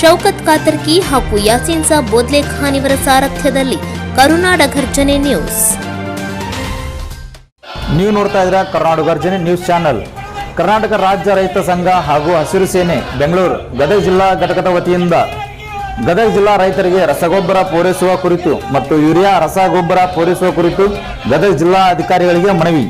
ಶೌಕತ್ ಕಾತರ್ಕಿ ಹಾಗೂ ಯಾಸೀನ್ ಸಾಬ್ ಬೋದ್ಲೆ ಖಾನ್ ಇವರ ಸಾರಥ್ಯದಲ್ಲಿ ಕರುನಾಡ ಘರ್ಜನೆ ನ್ಯೂಸ್. ನೀವು ನೋಡ್ತಾ ಇದ್ದೀರಾ ಕರ್ನಾಟಕ ಗರ್ಜನೆ ನ್ಯೂಸ್ ಚಾನಲ್. ಕರ್ನಾಟಕ ರಾಜ್ಯ ರೈತ ಸಂಘ ಹಾಗೂ ಹಸಿರು ಸೇನೆ, ಬೆಂಗಳೂರು, ಗದಗ ಜಿಲ್ಲಾ ಘಟಕದ ವತಿಯಿಂದ. ಗದಗ ಜಿಲ್ಲಾ ರೈತರಿಗೆ ರಸಗೊಬ್ಬರ ಪೂರೈಸುವ ಕುರಿತು ಮತ್ತು ಯೂರಿಯಾ ರಸಗೊಬ್ಬರ ಪೂರೈಸುವ ಕುರಿತು ಗದಗ ಜಿಲ್ಲಾ ಅಧಿಕಾರಿಗಳಿಗೆ ಮನವಿ.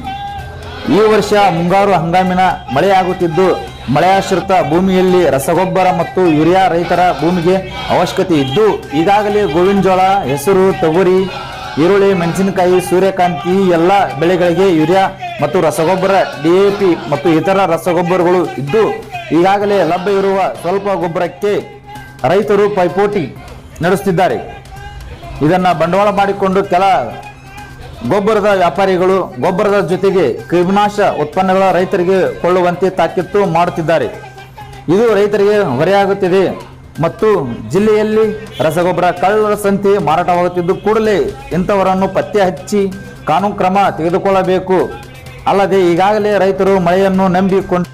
ಈ ವರ್ಷ ಮುಂಗಾರು ಹಂಗಾಮಿನ ಮಳೆಯಾಗುತ್ತಿದ್ದು ಮಳೆಯಾಶ್ರಿತ ಭೂಮಿಯಲ್ಲಿ ರಸಗೊಬ್ಬರ ಮತ್ತು ಯೂರಿಯಾ ರೈತರ ಭೂಮಿಗೆ ಅವಶ್ಯಕತೆ ಇದ್ದು, ಈಗಾಗಲೇ ಗೋವಿನ ಜೋಳ ಹೆಸರು, ತೊಗರಿ, ಈರುಳ್ಳಿ, ಮೆಣಸಿನಕಾಯಿ, ಸೂರ್ಯಕಾಂತಿ, ಎಲ್ಲ ಬೆಳೆಗಳಿಗೆ ಯೂರಿಯಾ ಮತ್ತು ರಸಗೊಬ್ಬರ ಡಿಎಪಿ ಮತ್ತು ಇತರ ರಸಗೊಬ್ಬರಗಳು ಇದ್ದು, ಈಗಾಗಲೇ ಲಭ್ಯ ಇರುವ ಸ್ವಲ್ಪ ಗೊಬ್ಬರಕ್ಕೆ ರೈತರು ಪೈಪೋಟಿ ನಡೆಸುತ್ತಿದ್ದಾರೆ. ಇದನ್ನು ಬಂಡವಾಳ ಮಾಡಿಕೊಂಡು ಕೆಲ ಗೊಬ್ಬರದ ವ್ಯಾಪಾರಿಗಳು ಗೊಬ್ಬರದ ಜೊತೆಗೆ ಕ್ರಿಮಿನಾಶ ಉತ್ಪನ್ನಗಳ ರೈತರಿಗೆ ಕೊಳ್ಳುವಂತೆ ತಾಕೀತು ಮಾಡುತ್ತಿದ್ದಾರೆ. ಇದು ರೈತರಿಗೆ ಹೊರೆಯಾಗುತ್ತಿದೆ ಮತ್ತು ಜಿಲ್ಲೆಯಲ್ಲಿ ರಸಗೊಬ್ಬರ ಕಳ್ಳರ ಸಂತೆ ಮಾರಾಟವಾಗುತ್ತಿದ್ದು ಕೂಡಲೇ ಇಂಥವರನ್ನು ಪತ್ತೆ ಹಚ್ಚಿ ಕಾನೂನು ಕ್ರಮ ತೆಗೆದುಕೊಳ್ಳಬೇಕು. ಅಲ್ಲದೆ ಈಗಾಗಲೇ ರೈತರು ಮಳೆಯನ್ನು ನಂಬಿಕೊಂಡು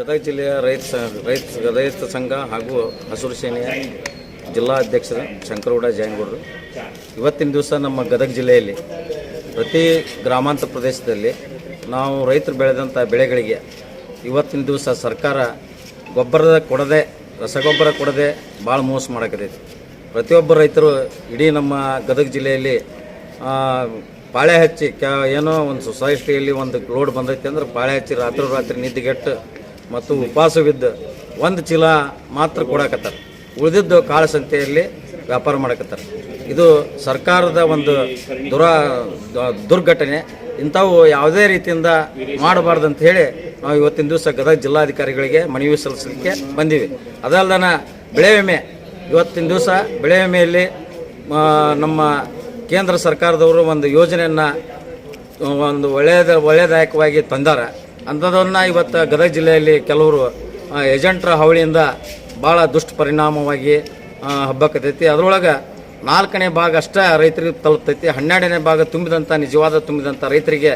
ಗದಗ ಜಿಲ್ಲೆಯ ರೈತ ರೈತ ರೈತ ಸಂಘ ಹಾಗೂ ಹಸಿರು ಸೇನೆಯ ಜಿಲ್ಲಾ ಅಧ್ಯಕ್ಷರು ಶಂಕರಗೌಡ ಜಯಂಗೌಡರು ಇವತ್ತಿನ ದಿವಸ ನಮ್ಮ ಗದಗ ಜಿಲ್ಲೆಯಲ್ಲಿ ಪ್ರತಿ ಗ್ರಾಮಾಂತರ ಪ್ರದೇಶದಲ್ಲಿ ನಾವು ರೈತರು ಬೆಳೆದಂಥ ಬೆಳೆಗಳಿಗೆ ಇವತ್ತಿನ ದಿವಸ ಸರ್ಕಾರ ಗೊಬ್ಬರದ ಕೊಡದೆ, ರಸಗೊಬ್ಬರ ಕೊಡದೆ ಭಾಳ ಮೋಸ ಮಾಡಕತ್ತೈತಿ. ಪ್ರತಿಯೊಬ್ಬ ರೈತರು ಇಡೀ ನಮ್ಮ ಗದಗ ಜಿಲ್ಲೆಯಲ್ಲಿ ಪಾಳೆ ಹಚ್ಚಿ, ಕ್ಯಾ, ಏನೋ ಒಂದು ಸೊಸೈಟಿಯಲ್ಲಿ ಒಂದು ಲೋಡ್ ಬಂದೈತೆ ಅಂದ್ರೆ ಪಾಳೆ ಹಚ್ಚಿ ರಾತ್ರಿ ರಾತ್ರಿ ನಿದ್ದೆಗೆಟ್ಟು ಮತ್ತು ಉಪವಾಸವಿದ್ದು ಒಂದು ಚೀಲ ಮಾತ್ರ ಕೊಡಕತ್ತಾರೆ. ಉಳಿದಿದ್ದು ಕಾಳು ಸಂತೆಯಲ್ಲಿ ವ್ಯಾಪಾರ ಮಾಡಕತ್ತಾರೆ. ಇದು ಸರ್ಕಾರದ ಒಂದು ದುರ ದುರ್ಘಟನೆ. ಇಂಥವು ಯಾವುದೇ ರೀತಿಯಿಂದ ಮಾಡಬಾರ್ದು ಅಂತ ಹೇಳಿ ನಾವು ಇವತ್ತಿನ ದಿವಸ ಗದಗ ಜಿಲ್ಲಾಧಿಕಾರಿಗಳಿಗೆ ಮನವಿ ಸಲ್ಲಿಸಲಿಕ್ಕೆ ಬಂದೀವಿ. ಅದಲ್ದನ ಬೆಳೆ ವಿಮೆ, ಇವತ್ತಿನ ದಿವಸ ಬೆಳೆ ವಿಮೆಯಲ್ಲಿ ನಮ್ಮ ಕೇಂದ್ರ ಸರ್ಕಾರದವರು ಒಂದು ಯೋಜನೆಯನ್ನು, ಒಂದು ಒಳ್ಳೆಯದ ಒಳ್ಳೆಯದಾಯಕವಾಗಿ ತಂದಾರ. ಅಂಥದನ್ನು ಇವತ್ತು ಗದಗ ಜಿಲ್ಲೆಯಲ್ಲಿ ಕೆಲವರು ಏಜೆಂಟ್ರ ಹಾವಳಿಯಿಂದ ಭಾಳ ದುಷ್ಪರಿಣಾಮವಾಗಿ ಹಬ್ಬಕ್ಕತ್ತೈತಿ ಅದರೊಳಗೆ ನಾಲ್ಕನೇ ಭಾಗ ಅಷ್ಟೇ ರೈತರಿಗೆ ತಲುಪ್ತೈತಿ. ಹನ್ನೆರಡನೇ ಭಾಗ ತುಂಬಿದಂಥ ನಿಜವಾದ ತುಂಬಿದಂಥ ರೈತರಿಗೆ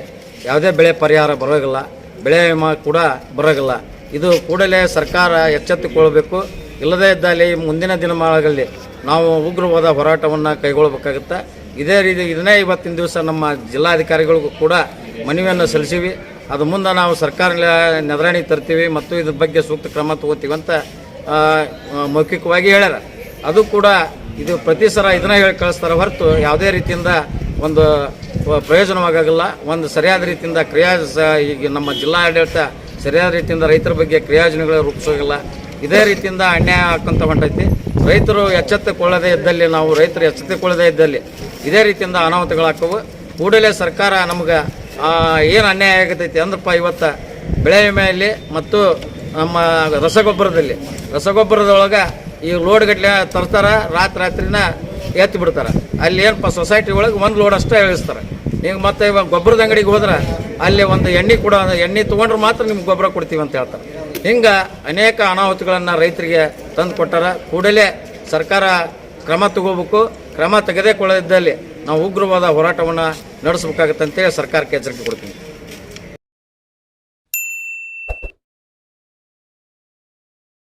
ಯಾವುದೇ ಬೆಳೆ ಪರಿಹಾರ ಬರೋಗಿಲ್ಲ. ಬೆಳೆ ವಿಮಾ ಕೂಡ ಬರೋಗಿಲ್ಲ. ಇದು ಕೂಡಲೇ ಸರ್ಕಾರ ಎಚ್ಚೆತ್ತುಕೊಳ್ಬೇಕು. ಇಲ್ಲದೇ ಇದ್ದಲ್ಲಿ ಮುಂದಿನ ದಿನಮಾನಗಳಲ್ಲಿ ನಾವು ಉಗ್ರವಾದ ಹೋರಾಟವನ್ನು ಕೈಗೊಳ್ಳಬೇಕಾಗುತ್ತೆ ಇದೇ ರೀತಿ ಇದನ್ನೇ ಇವತ್ತಿನ ದಿವಸ ನಮ್ಮ ಜಿಲ್ಲಾಧಿಕಾರಿಗಳಿಗೂ ಕೂಡ ಮನವಿಯನ್ನು ಸಲ್ಲಿಸಿವಿ. ಅದು ಮುಂದೆ ನಾವು ಸರ್ಕಾರ ನೆದರಾಣಿ ತರ್ತೀವಿ ಮತ್ತು ಇದ್ರ ಬಗ್ಗೆ ಸೂಕ್ತ ಕ್ರಮ ತಗೋತೀವಿ ಅಂತ ಮೌಖಿಕವಾಗಿ ಹೇಳ್ಯಾರ. ಅದು ಕೂಡ ಇದು ಪ್ರತಿ ಸಲ ಇದನ್ನ ಹೇಳಿ ಕಳಿಸ್ತಾರೆ ಹೊರತು ಯಾವುದೇ ರೀತಿಯಿಂದ ಒಂದು ಪ್ರಯೋಜನವಾಗಲ್ಲ ಒಂದು ಸರಿಯಾದ ರೀತಿಯಿಂದ ಕ್ರಿಯಾ ಈಗ ನಮ್ಮ ಜಿಲ್ಲಾ ಆಡಳಿತ ಸರಿಯಾದ ರೀತಿಯಿಂದ ರೈತರ ಬಗ್ಗೆ ಕ್ರಿಯಾಯೋಜನೆಗಳು ರೂಪಿಸೋಗಿಲ್ಲ. ಇದೇ ರೀತಿಯಿಂದ ಅನ್ಯಾಯ ಹಾಕಂತ ಹೊಂಟೈತಿ ರೈತರು ಎಚ್ಚೆತ್ತುಕೊಳ್ಳದೇ ಇದ್ದಲ್ಲಿ, ನಾವು ರೈತರು ಎಚ್ಚೆತ್ತುಕೊಳ್ಳದೇ ಇದ್ದಲ್ಲಿ ಇದೇ ರೀತಿಯಿಂದ ಅನಾಹುತಗಳಾಕವು ಕೂಡಲೇ ಸರ್ಕಾರ ನಮ್ಗೆ ಏನು ಅನ್ಯಾಯ ಆಗತೈತಿ ಅಂದ್ರಪ್ಪ ಇವತ್ತು ಬೆಳೆ ವಿಮೆಯಲ್ಲಿ ಮತ್ತು ನಮ್ಮ ರಸಗೊಬ್ಬರದಲ್ಲಿ. ರಸಗೊಬ್ಬರದೊಳಗೆ ಈ ಲೋಡ್ಗಟ್ಟಲೆ ತರ್ತಾರೆ ರಾತ್ರಿ ರಾತ್ರಿನ ಎತ್ತಿ ಬಿಡ್ತಾರೆ. ಅಲ್ಲಿ ಏನಪ್ಪ ಸೊಸೈಟಿ ಒಳಗೆ ಒಂದು ಲೋಡ್ ಅಷ್ಟೇ ಇಳಿಸ್ತಾರೆ. ನೀವು ಮತ್ತೆ ಇವಾಗ ಗೊಬ್ಬರದ ಅಂಗಡಿಗೆ ಹೋದ್ರೆ ಅಲ್ಲಿ ಒಂದು ಎಣ್ಣೆ ಕೂಡ, ಎಣ್ಣೆ ತೊಗೊಂಡ್ರೆ ಮಾತ್ರ ನಿಮ್ಗೆ ಗೊಬ್ಬರ ಕೊಡ್ತೀವಿ ಅಂತ ಹೇಳ್ತಾರೆ. ಹಿಂಗೆ ಅನೇಕ ಅನಾಹುತಗಳನ್ನು ರೈತರಿಗೆ ತಂದು ಕೊಟ್ಟಾರ. ಕೂಡಲೇ ಸರ್ಕಾರ ಕ್ರಮ ತಗೋಬೇಕು. ಕ್ರಮ ತೆಗೆದೇ ಕೊಳ್ಳದಿದ್ದಲ್ಲಿ ನಾವು ಉಗ್ರವಾದ ಹೋರಾಟವನ್ನು ನಡೆಸಬೇಕಾಗತ್ತಂತೇಳಿ ಸರ್ಕಾರಕ್ಕೆ ಎಚ್ಚರಿಕೆ ಕೊಡ್ತೀನಿ.